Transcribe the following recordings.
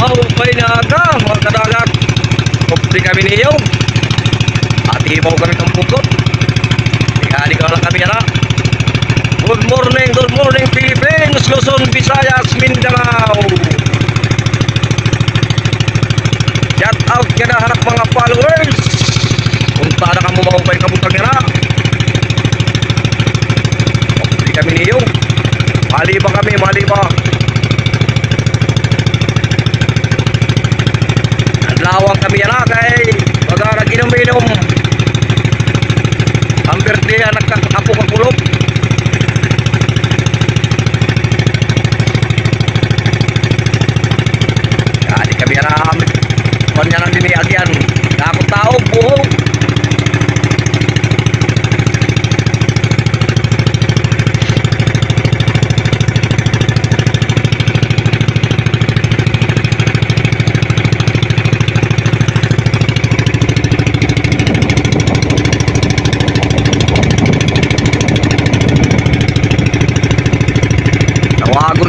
Okay na aga, mga kadagat. Kupli kami niyo. At ibaw kami ng pukot. Tingali ka lang kami yan ha. Good morning, good morning Philippines, Luzon, Visayas, Mindanao. Shout out ka na harap mga followers. Punta na ka mo mahupay kabutang yan ha. Kupli kami niyo. Mali ba kami, mali ba? Kami yan kay Baga nag-inom-inom. Ang birthday yan nagkakapo kakulog Kaya kami yan Kanya nang diniagyan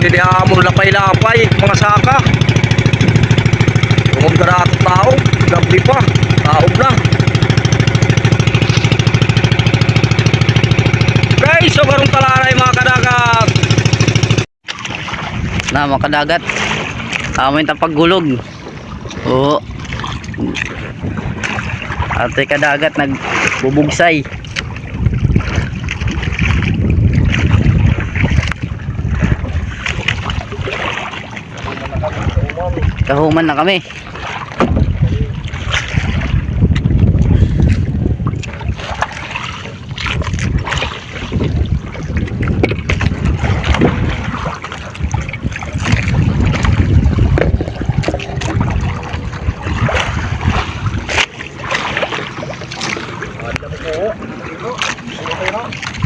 Amon lapay-lapay mga saka. Tungod ka na ato tao, gabi pa, taob na. Guys, so karong talalay mga kadagat. na mga kadagat amoy tapaggulog oo ate kadagat nagbubugsay kahuman na kami.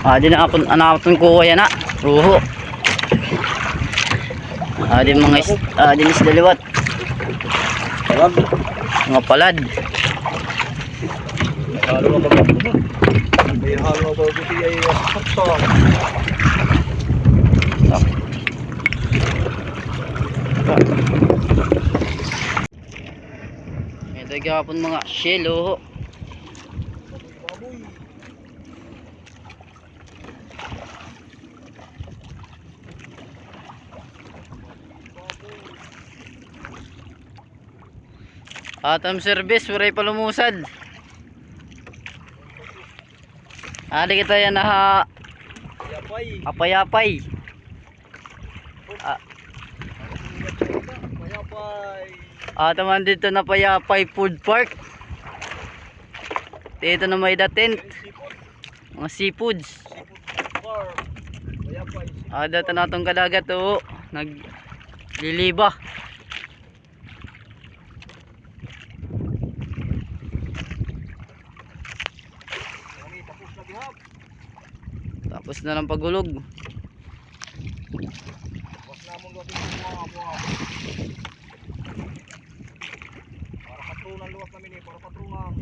Ah di na ako anapon ko yan na ruho ah mga is, ah di is daliwat mga palad Halo ka ba? May halo ba buti ay sakto. ito gapon mga shell oh Atam service, waray palumusad. Ali kita yan na Yapay, apay-apay. Ah, yapay. ataman dito na payapay food park. Dito na may da tent. Mga seafoods. Ah, dito na itong kadagat oh. Nagliliba. Kami tapos na gihap. Tapos na ng mga. Para patrunan luwat namin eh, para patrunan.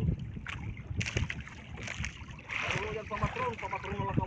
Pero yan pamatron, pamatrunan lang.